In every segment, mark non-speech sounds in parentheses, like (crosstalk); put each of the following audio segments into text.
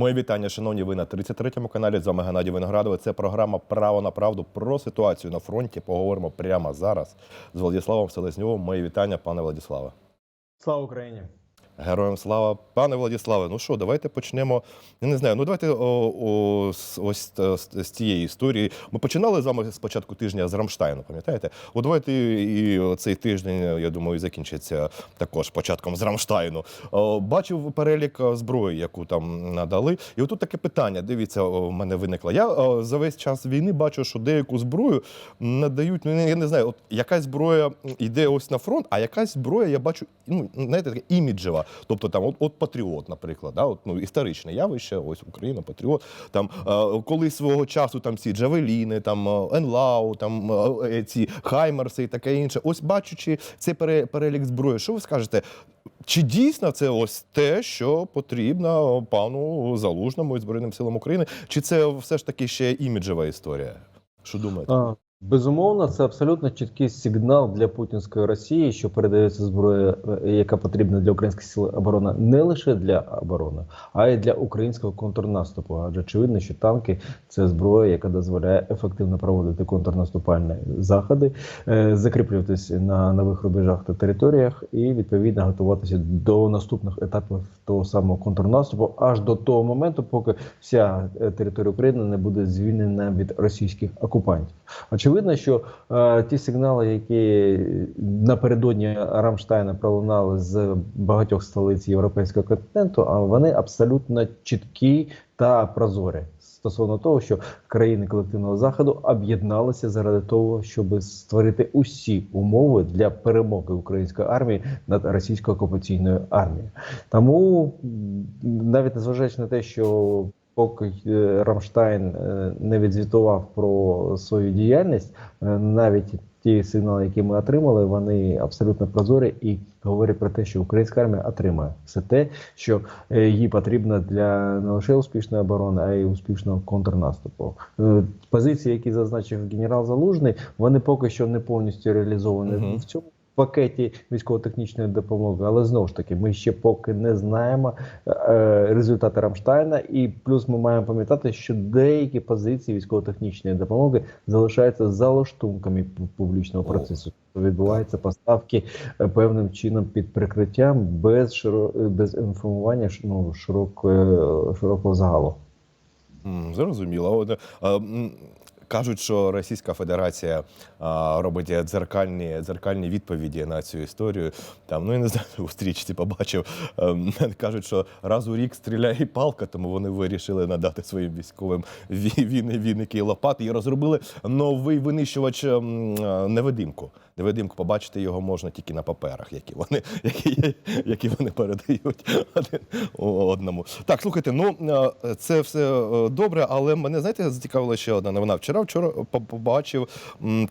Моє вітання, шановні, ви на 33-му каналі. З вами Геннадій Виноградова. Це програма Право на правду про ситуацію на фронті. Поговоримо прямо зараз з Владиславом Селезньовим. Моє вітання, пане Владиславе. Слава Україні! Героям слава, пане Владиславе. Ну що, давайте почнемо. Я не знаю. Ну давайте о, о, з- ось е, з, з цієї історії. Ми починали з вами спочатку тижня з Рамштайну, пам'ятаєте? От давайте і цей тиждень, я думаю, закінчиться також початком з Рамштайну. О, Бачив перелік е, зброї, яку там надали. І отут таке питання. Дивіться, о, в мене виникло. Я о, за весь час війни бачу, що деяку зброю надають. Ну я не знаю, от якась зброя йде ось на фронт, а якась зброя, я бачу, ну знаєте, така іміджева. Тобто там, от, от патріот, наприклад, да, от, ну, історичне явище, ось Україна, патріот. Там е, коли свого часу там ці Джавеліни, там е, Енлау, там е, ці Хаймерси і таке інше. Ось бачучи цей пере- перелік зброї, що ви скажете? Чи дійсно це ось те, що потрібно пану Залужному і Збройним силам України? Чи це все ж таки ще іміджева історія? Що думаєте? Безумовно, це абсолютно чіткий сигнал для путінської Росії, що передається зброя, е, яка потрібна для українських сил оборони не лише для оборони, а й для українського контрнаступу. Адже очевидно, що танки це зброя, яка дозволяє ефективно проводити контрнаступальні заходи, е, закріплюватися на нових рубежах та територіях, і відповідно готуватися до наступних етапів того самого контрнаступу, аж до того моменту, поки вся е, територія України не буде звільнена від російських окупантів. Очевидно, що е, ті сигнали, які напередодні Рамштайна пролунали з багатьох столиць європейського континенту, а вони абсолютно чіткі та прозорі. Стосовно того, що країни колективного заходу об'єдналися заради того, щоб створити усі умови для перемоги української армії над російською окупаційною армією. Тому навіть незважаючи на те, що поки е, Рамштайн е, не відзвітував про свою діяльність, е, навіть ті сигнали, які ми отримали, вони абсолютно прозорі і говорять про те, що українська армія отримає все те, що їй потрібно для не лише успішної оборони, а й успішного контрнаступу. Позиції, які зазначив генерал Залужний, вони поки що не повністю реалізовані Мгм. в цьому. Пакеті військово-технічної допомоги, але знову ж таки, ми ще поки не знаємо е, результати Рамштайна, і плюс ми маємо пам'ятати, що деякі позиції військово-технічної допомоги залишаються за лаштунками публічного процесу. Відбуваються поставки е, певним чином під прикриттям без широ... без інформування ну, широкого, широкого загалу. Зрозуміло. Кажуть, що Російська Федерація робить дзеркальні, дзеркальні відповіді на цю історію. Там, ну я не знаю, (laughs) у стрічці побачив. ем, (laughs) Кажуть, що раз у рік стріляє палка, тому вони вирішили надати своїм військовим війни, віники і лопати і розробили новий винищувач ем, е, невидимку. Невидимку побачити його можна тільки на паперах, які вони, (laughs) які, які вони передають один одному. Так, слухайте, ну е, це все е, добре, але мене знаєте, зацікавила ще одна новина. Вчора вчора по- побачив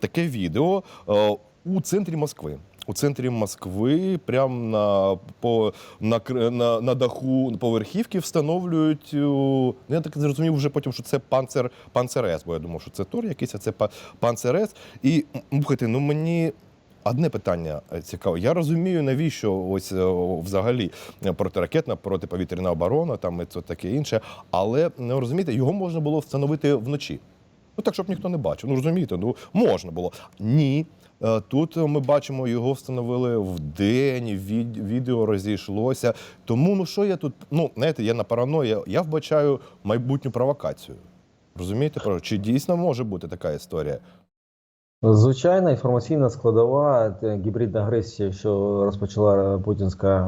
таке відео е, у центрі Москви. У центрі Москви, прямо на, по, на, на, на даху поверхівки встановлюють. о, ну, Я так зрозумів вже потім, що це панцер, панцерес, бо я думав, що це Тор якийсь, а це панцерес. І м, слухайте, ну мені Одне питання е, цікаве. Я розумію, навіщо ось е, взагалі е, протиракетна, протиповітряна оборона, там і це таке інше. Але ну, розумієте, його можна було встановити вночі. Ну так, щоб ніхто не бачив. Ну розумієте, ну можна було. Ні. Е, Тут ми бачимо, його встановили в день, від, відео розійшлося. Тому ну що я тут? Ну, знаєте, я на параної, я вбачаю майбутню провокацію. Розумієте, чи дійсно може бути така історія? Звичайна інформаційна складова гібридна агресія, що розпочала путінська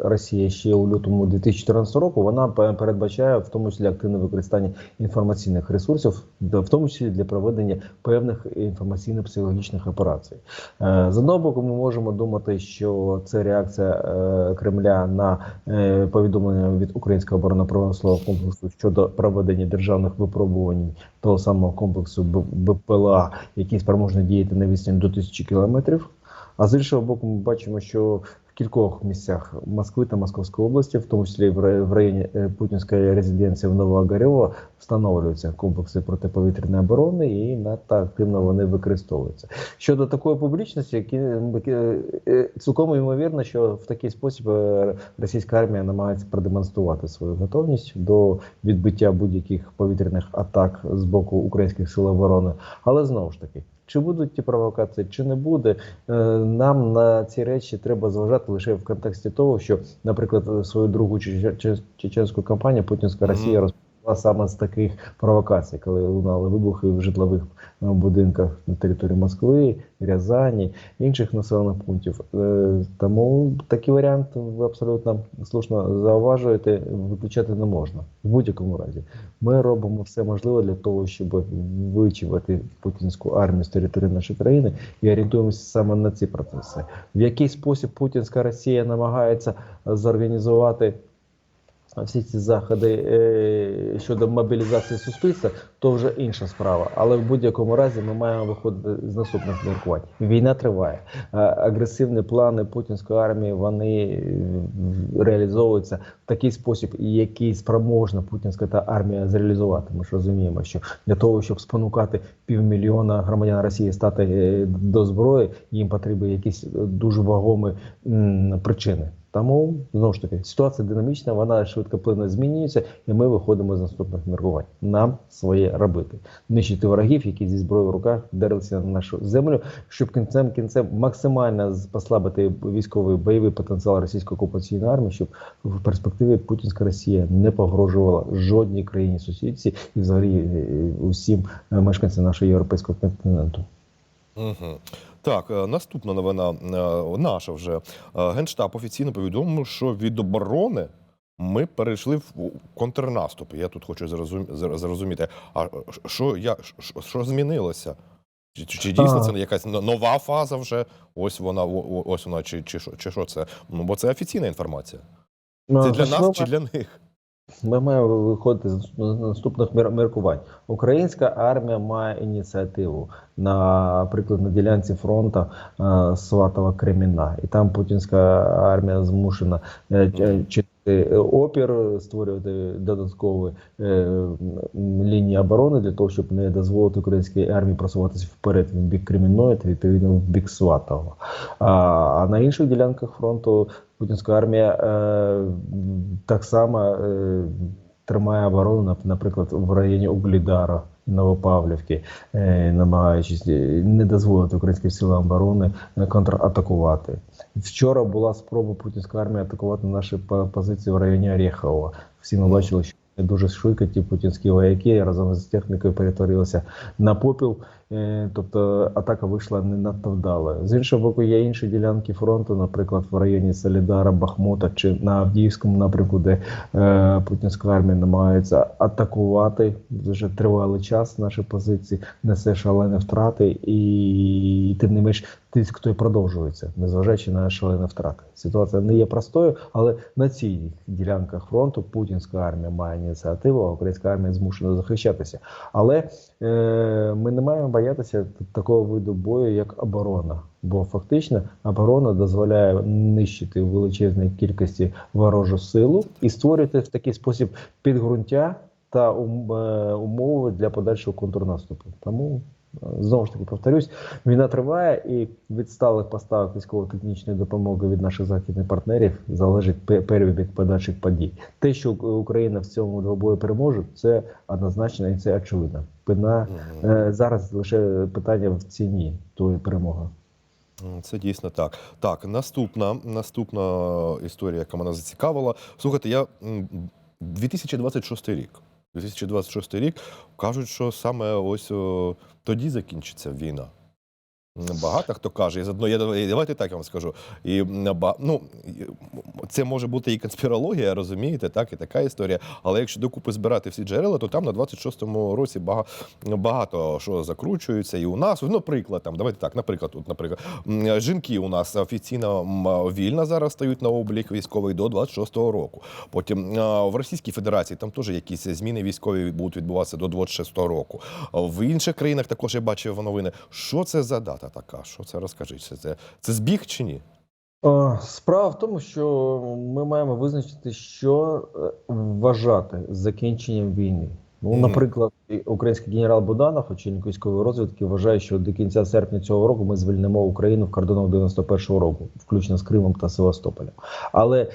е, Росія ще у лютому 2014 року, вона передбачає в тому числі активне використання інформаційних ресурсів, в тому числі для проведення певних інформаційно-психологічних операцій. Е, З одного боку, ми можемо думати, що це реакція е, Кремля на повідомлення від українського оборонно-промислового комплексу щодо проведення державних випробувань того самого комплексу БПЛА, який спроможний діяти на відстані до тисячі кілометрів. А з іншого боку, ми бачимо, що кількох місцях Москви та Московської області, в тому числі в районі е, путінської резиденції в Новоогарьово, встановлюються комплекси протиповітряної оборони і надто активно вони використовуються. Щодо такої публічності, е, е, цілком ймовірно, що в такий спосіб російська армія намагається продемонструвати свою готовність до відбиття будь-яких повітряних атак з боку українських сил оборони. Але знову ж таки. Чи будуть ті провокації, чи не буде, е, нам на ці речі треба зважати лише в контексті того, що, наприклад, свою другу чече- чече- чеченську кампанію Путінська Росія розпочала саме з таких провокацій, коли лунали вибухи в житлових е, будинках на території Москви, Рязані, інших населених пунктів. Е, Тому такий варіант ви абсолютно слушно зауважуєте, виключати не можна в будь-якому разі. Ми робимо все можливе для того, щоб вичувати путінську армію з території нашої країни і орієнтуємося саме на ці процеси. В який спосіб путінська Росія намагається зорганізувати всі ці заходи е, щодо мобілізації суспільства, то вже інша справа. Але в будь-якому разі ми маємо виходити з наступних міркувань. Війна триває. Агресивні плани путінської армії вони е, реалізовуються в такий спосіб, який спроможна путінська та армія зреалізувати. Ми ж розуміємо, що для того, щоб спонукати півмільйона громадян Росії стати е, до зброї, їм потрібні якісь дуже вагомі причини. Тому знову ж таки ситуація динамічна, вона швидкоплинно змінюється, і ми виходимо з наступних міркувань. Нам своє робити, нищити ворогів, які зі зброєю в руках вдарилися на нашу землю, щоб кінцем кінцем максимально послабити військовий бойовий потенціал російської окупаційної армії, щоб в перспективі путінська Росія не погрожувала жодній країні сусідці і взагалі е, усім е, мешканцям нашого європейського континенту. Угу. Так, е, наступна новина е, наша вже. Е, Генштаб офіційно повідомив, що від оборони ми перейшли в контрнаступ. Я тут хочу зрозуміти, а що, я, що, що змінилося? Чи, чи, дійсно це якась нова фаза вже? Ось вона, ось вона, чи, чи, чи що це? Ну, бо це офіційна інформація. Це для нас чи для них? Ми маємо виходити з наступних мір- міркувань. Українська армія має ініціативу, наприклад, на ділянці фронту е, Сватова Креміна, і там путінська армія змушена е, чинити опір, створювати додаткові е, лінії оборони для того, щоб не дозволити українській армії просуватися вперед в бік Кремінної та відповідно в бік Сватова. А на інших ділянках фронту путінська армія е, так само е, тримає оборону, наприклад, в районі Углідара. Новопавлівки, е, намагаючись е, не дозволити українським силам оборони контратакувати. Вчора була спроба путінської армії атакувати наші по- позиції в районі Орєхова. Всі ми бачили, що дуже швидко ті путінські вояки разом з технікою перетворилися на попіл. Е, Тобто атака вийшла не надто вдало. З іншого боку, є інші ділянки фронту, наприклад, в районі Солідара, Бахмута чи на Авдіївському напрямку, де е, путінська армія намагається атакувати вже тривалий час. Наші позиції несе шалені втрати, і тим не менш тиск той продовжується, незважаючи на шалені втрати. Ситуація не є простою, але на цих ділянках фронту путінська армія має ініціативу, а українська армія змушена захищатися. Але е, ми не маємо боятися такого виду бою, як оборона. Бо фактично оборона дозволяє нищити в величезній кількості ворожу силу і створювати в такий спосіб підґрунтя та е, умови для подальшого контрнаступу. Тому знову ж таки повторюсь, війна триває, і від сталих поставок військово-технічної допомоги від наших західних партнерів залежить пе- перебіг подальших подій. Те, що Україна в цьому двобої переможе, це однозначно і це очевидно. Пина е, зараз лише питання в ціні тої перемоги. Це дійсно так. Так, наступна, наступна історія, яка мене зацікавила. Слухайте, я 2026 рік. 2026 рік кажуть, що саме ось о, тоді закінчиться війна. Багато хто каже, і заодно я давайте так я вам скажу. І ну, це може бути і конспірологія, розумієте, так, і така історія. Але якщо докупи збирати всі джерела, то там на 26-му році бага- багато що закручується. І у нас, ну, приклад, там, давайте так, наприклад, тут, наприклад, жінки у нас офіційно м, вільно зараз стають на облік військовий до 26-го року. Потім в Російській Федерації там теж якісь зміни військові будуть відбуватися до 26-го року. В інших країнах також я бачив новини. Що це за дата така? Що це розкажіть? Це, це, це збіг чи ні? Е, Справа в тому, що ми маємо визначити, що е, вважати закінченням війни. Ну, наприклад, український генерал Буданов, очільник військової розвідки, вважає, що до кінця серпня цього року ми звільнимо Україну в кордонах 91-го року, включно з Кримом та Севастополем. Але е,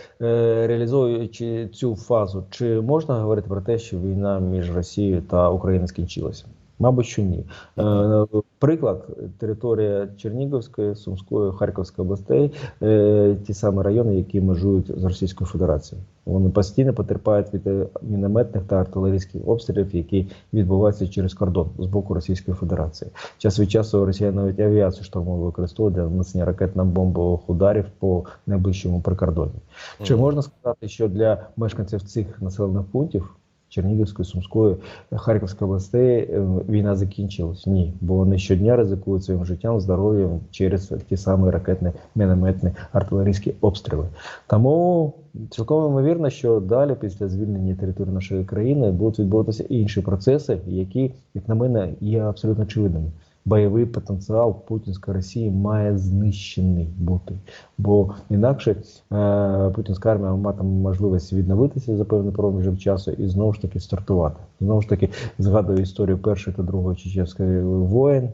реалізовуючи цю фазу, чи можна говорити про те, що війна між Росією та Україною скінчилася? Мабуть, що ні. Е, приклад територія Чернігівської, Сумської, Харківської областей, е, ті самі райони, які межують з Російською Федерацією. Вони постійно потерпають від е, мінометних та артилерійських обстрілів, які відбуваються через кордон з боку Російської Федерації. Час від часу Росія навіть авіацію штурмову використовує для нанесення ракетно-бомбових ударів по найближчому прикордонні. Чи можна сказати, що для мешканців цих населених пунктів Чернігівської, Сумської, Харківської областей е, війна закінчилась? Ні, бо вони щодня ризикують своїм життям, здоров'ям через ті самі ракетні, мінометні, артилерійські обстріли. Тому цілком ймовірно, що далі, після звільнення території нашої країни, будуть відбуватися інші процеси, які, як на мене, є абсолютно очевидними. Бойовий потенціал путінської Росії має знищений бути, бо інакше е, путінська армія матиме можливість відновитися за певний проміжок часу і знову ж таки стартувати. Знову ж таки, згадую історію першої та другої Чечевської воєн.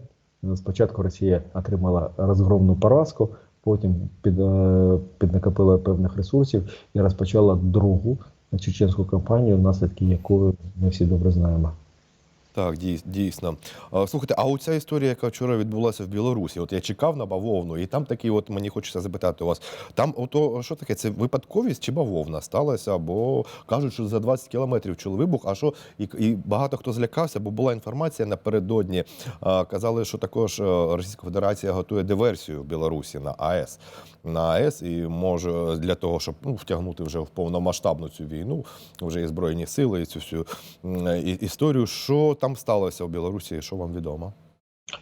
Спочатку Росія отримала розгромну поразку, потім під, е, піднакопила певних ресурсів і розпочала другу чеченську кампанію, наслідки якої ми всі добре знаємо. Так, дійсно. Слухайте, а оця історія, яка вчора відбулася в Білорусі, от я чекав на бавовну, і там такий, от мені хочеться запитати у вас, там ото що таке? Це випадковість чи бавовна сталася? Бо кажуть, що за 20 кілометрів чули вибух, а що і, і багато хто злякався, бо була інформація напередодні. Казали, що також е, Російська Федерація готує диверсію в Білорусі на АЕС. На АЕС і може для того, щоб ну, втягнути вже в повномасштабну цю війну, вже і збройні сили, і цю всю і- історію. Що там сталося в Білорусі? Що вам відомо?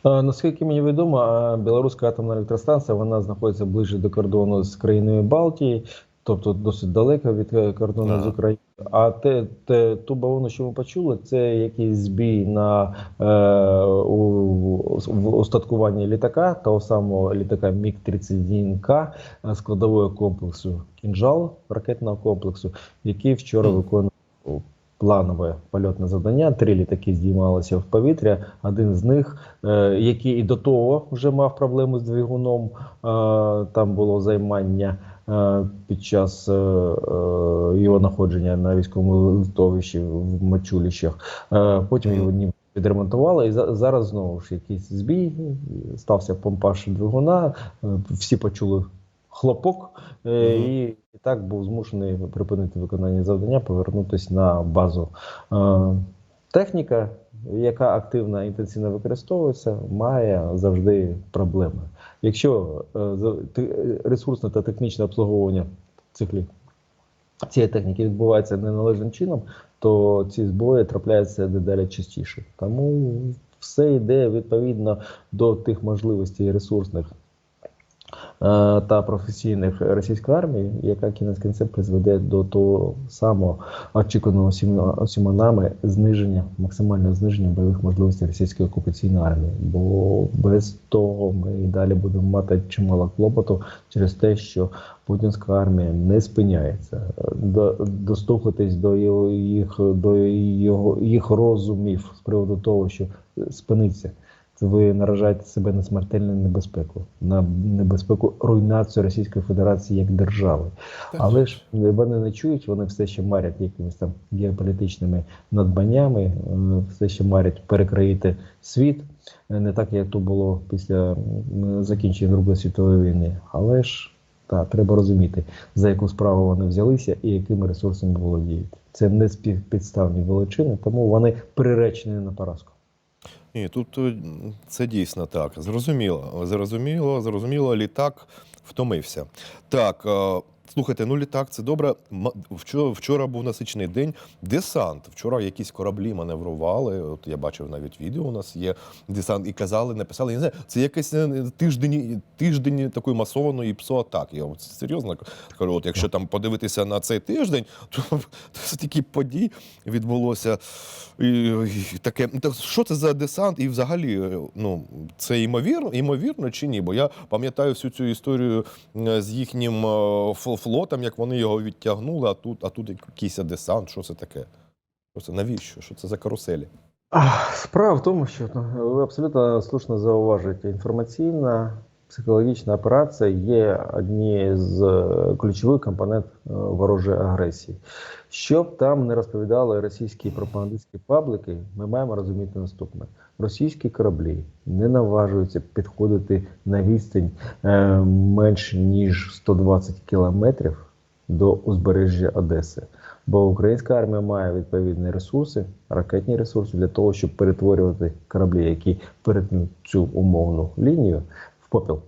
Е, Наскільки мені відомо, е, білоруська атомна електростанція вона знаходиться ближче до кордону з країною Балтії, тобто досить далеко від е, кордону Ага. з Україною. А те, те, ту бавовну, що ми почули, це якийсь збій на е, у, в устаткуванні літака, того самого літака Міг-31К е, складового комплексу «Кінжал» ракетного комплексу, який вчора виконував планове польотне завдання. Три літаки здіймалися в повітря. Один з них, е, який і до того вже мав проблеми з двигуном, е, там було займання. е, Під час його знаходження на військовому литовищі в Мачуліщах. Потім його ніби відремонтували, і за- зараз знову ж якийсь збій, стався помпаж двигуна, всі почули хлопок, е, і, і так був змушений припинити виконання завдання, повернутися на базу. Е, Техніка, яка активно інтенсивно використовується, має завжди проблеми. Якщо е, ресурсне та технічне обслуговування циклі цієї техніки відбувається неналежним чином, то ці збої трапляються дедалі частіше. Тому все йде відповідно до тих можливостей ресурсних та професійних російської армії, яка кінець кінцем призведе до того самого очікуваного всіма нами зниження, максимального зниження бойових можливостей російської окупаційної армії. Бо без того ми і далі будемо мати чимало клопоту через те, що путінська армія не спиняється. До, достукатись до його, їх до його їх розумів з приводу того, що спиниться. Ви наражаєте себе на смертельну небезпеку, на небезпеку руйнацію Російської Федерації як держави. Але ж вони не чують, вони все ще марять якимись там геополітичними надбаннями, е, все ще марять перекроїти світ, Е, не так, як то було після закінчення Другої світової війни. Але ж так, треба розуміти, за яку справу вони взялися і якими ресурсами володіють. Це не співпідставні величини, тому вони приречені на поразку. Ні, тут е, це дійсно так. Зрозуміло, зрозуміло, зрозуміло, літак втомився. Так, е, Слухайте, ну літак це добре. Вчора, був насичений день. Десант. Вчора якісь кораблі маневрували. От я бачив навіть відео. У нас є десант, і казали, написали. Я не знаю, це якийсь е, тиждень, тиждень такої масованої псоатаки. Я от серйозно кажу, от якщо там подивитися на цей тиждень, (laughs) то стільки подій відбулося. І, і таке, та що це за десант? І взагалі, е, ну це ймовірно, ймовірно чи ні? Бо я пам'ятаю всю цю історію е, з їхнім е, фл- флотом, як вони його відтягнули, а тут, а тут якийсь десант. Що це таке? Що це навіщо? Що це за каруселі? Справа в тому, що ну, ви абсолютно слушно зауважуєте, інформаційна психологічна операція є однією з е, ключових компонент е, ворожої агресії. Щоб там не розповідали російські пропагандистські паблики, ми маємо розуміти наступне: російські кораблі не наважуються підходити на відстань е, менш ніж 120 кілометрів до узбережжя Одеси. Бо українська армія має відповідні ресурси, ракетні ресурси для того, щоб перетворювати кораблі, які перетнуть цю умовну лінію, в попіл.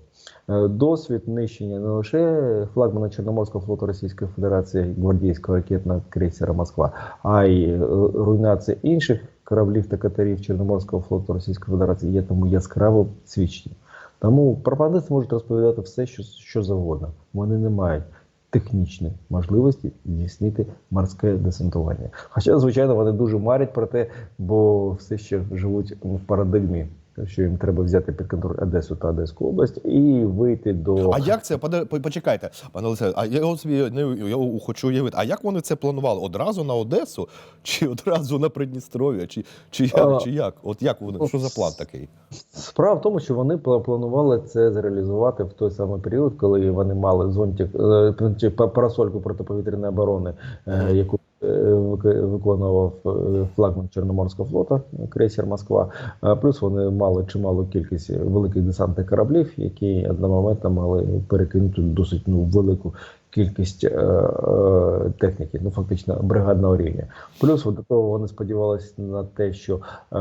Е, Досвід нищення не лише флагмана Чорноморського флоту Російської Федерації гвардійського ракетного крейсера Москва, а й е, руйнація інших кораблів та катерів Чорноморського флоту Російської Федерації є тому яскравим свідченням. Тому пропагандисти можуть розповідати все, що, що завгодно. Вони не мають технічної можливості здійснити морське десантування. Хоча, звичайно, вони дуже марять про те, бо все ще живуть в парадигмі, що їм треба взяти під контроль Одесу та Одеську область і вийти до А як це? Почекайте, пане Олександр, а я собі не я хочу уявити, а як вони це планували? Одразу на Одесу чи одразу на Придністров'я? Чи, чи, як, А, чи як? От як вони? Що за план такий? Справа в тому, що вони планували це зреалізувати в той самий період, коли вони мали зонтик е, чи парасольку протиповітряної оборони, е, Мгм. яку виконував е, флагман Чорноморського флота, крейсер Москва. А Плюс вони мали чималу кількість великих десантних кораблів, які одномоментно мали перекинути досить ну, велику кількість е, е, техніки, ну фактично бригадного рівня. Плюс до того вони сподівалися на те, що е,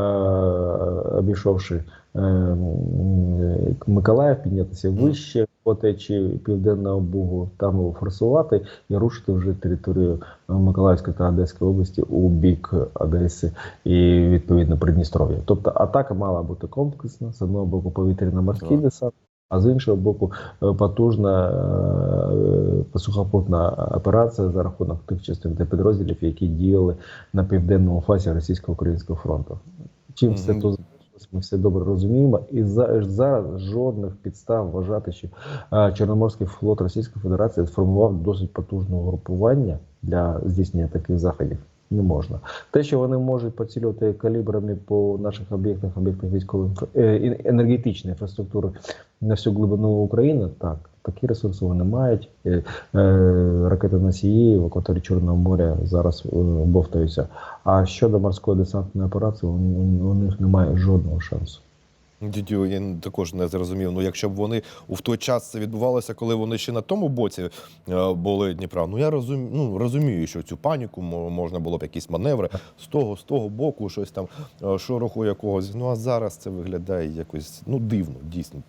обійшовши Миколаїв, піднятися вище по течії Південного Бугу, там його форсувати і рушити вже територію Миколаївської та Одеської області у бік Одеси і відповідно Придністров'я. Тобто атака мала бути комплексна з одного боку повітряно-морський десант. А з іншого боку, е, потужна е, сухопутна операція за рахунок тих частин та підрозділів, які діяли на південному фасі російсько-українського фронту. Чим все то ми все добре розуміємо, і за- зараз жодних підстав вважати, що е, Чорноморський флот Російської Федерації сформував досить потужне угрупування для здійснення таких заходів. Не можна. Те, що вони можуть поцілювати калібрами по наших об'єктах, об'єктах військової е, енергетичної інфраструктури на всю глибину України, так, такі ресурси вони мають. Е, е, Ракети носії в акваторії Чорного моря зараз бовтаються. А щодо морської десантної операції, у них немає жодного шансу. Дідю, я також не зрозумів. Ну, якщо б вони в той час це відбувалося, коли вони ще на тому боці е, були Дніпра. Ну я розумію, ну, розумію, що цю паніку можна було б якісь маневри з того, з того боку, щось там е, шороху якогось. Ну а зараз це виглядає якось ну дивно, дійсно.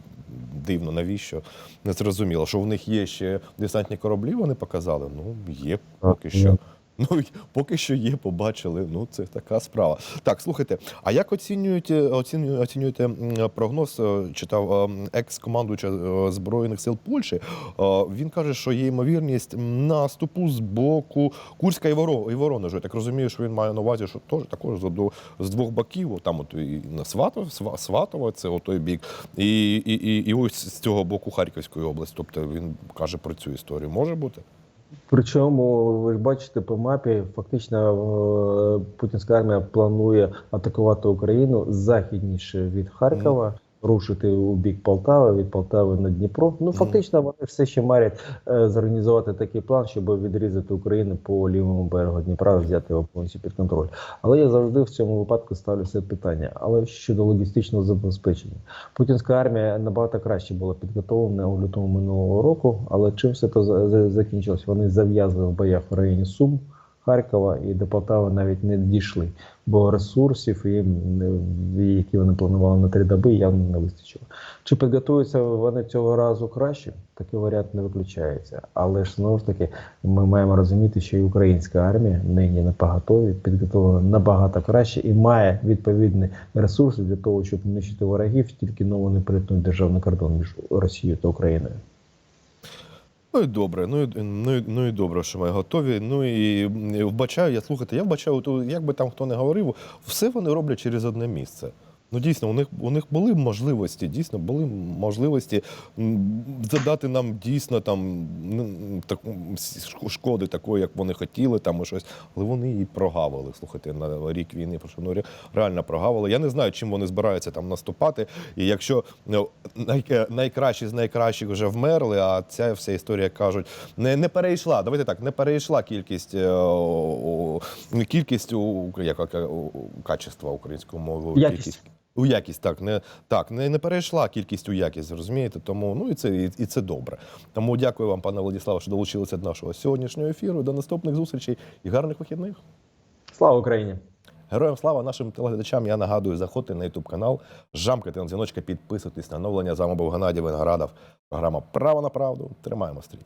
Дивно, навіщо? Не зрозуміло, що в них є ще десантні кораблі, вони показали. Ну, є поки що. (laughs) Ну, поки що є, побачили. Ну, це така справа. Так, слухайте, а як оцінюєте, оцінюєте, оцінюєте прогноз? е, Читав е, екс-командуюча е, Збройних сил Польщі. Е, Він каже, що є ймовірність наступу з боку Курська і Воро- і Воронежу. Я так розумію, що він має на увазі, що теж також з, двох боків, там от і на Сватов, Сва- Сватово, це о той бік, і, і, і, і ось з цього боку Харківської області. Тобто він каже про цю історію. Може бути? Причому ви ж бачите по мапі, фактично е, путінська армія планує атакувати Україну західніше від Харкова. Рушити у бік Полтави, від Полтави на Дніпро. Ну фактично вони все ще марять е, зорганізувати такий план, щоб відрізати Україну по лівому берегу Дніпра, взяти його повністю під контроль. Але я завжди в цьому випадку ставлю це питання. Але щодо логістичного забезпечення, путінська армія набагато краще була підготовлена у лютому минулого року. Але чим все за- закінчилось? Вони зав'язли в боях в районі Сум. Харкова і до Полтави навіть не дійшли, бо ресурсів, які вони планували на три доби, явно не вистачило. Чи підготуються вони цього разу краще? Такий варіант не виключається. Але ж знову ж таки, ми маємо розуміти, що і українська армія нині на поготові підготовлена набагато краще і має відповідні ресурси для того, щоб нищити ворогів, тільки но вони перетнуть державний кордон між Росією та Україною. Ну і добре, ну і, ну, і, ну і добре, що ми готові. Ну і вбачаю, я слухайте, я вбачаю, як би там хто не говорив, все вони роблять через одне місце. Ну дійсно, у них у них були можливості, дійсно були можливості задати нам дійсно там м, шкоди такої, як вони хотіли, там і щось. Але вони її прогавили. Слухайте, на рік війни, ну, реально прогавили. Я не знаю, чим вони збираються там наступати. І якщо ну, най, найкращі з найкращих вже вмерли, а ця вся історія кажуть, не, не перейшла. Давайте так, не перейшла кількість е, о, о, кількість у як, як, качества українською мовою. Якість. У якість, так, не так, не, не перейшла кількість у якість, розумієте? Тому ну і це і, і це добре. Тому дякую вам, пане Владиславе, що долучилися до нашого сьогоднішнього ефіру. До наступних зустрічей і гарних вихідних. Слава Україні! Героям слава нашим телеглядачам. Я нагадую, заходьте на YouTube канал, жамкайте на дзвіночка, підписуйтесь на оновлення. З вами був Геннадій Виноградов. Програма Право на правду. Тримаємо стрій.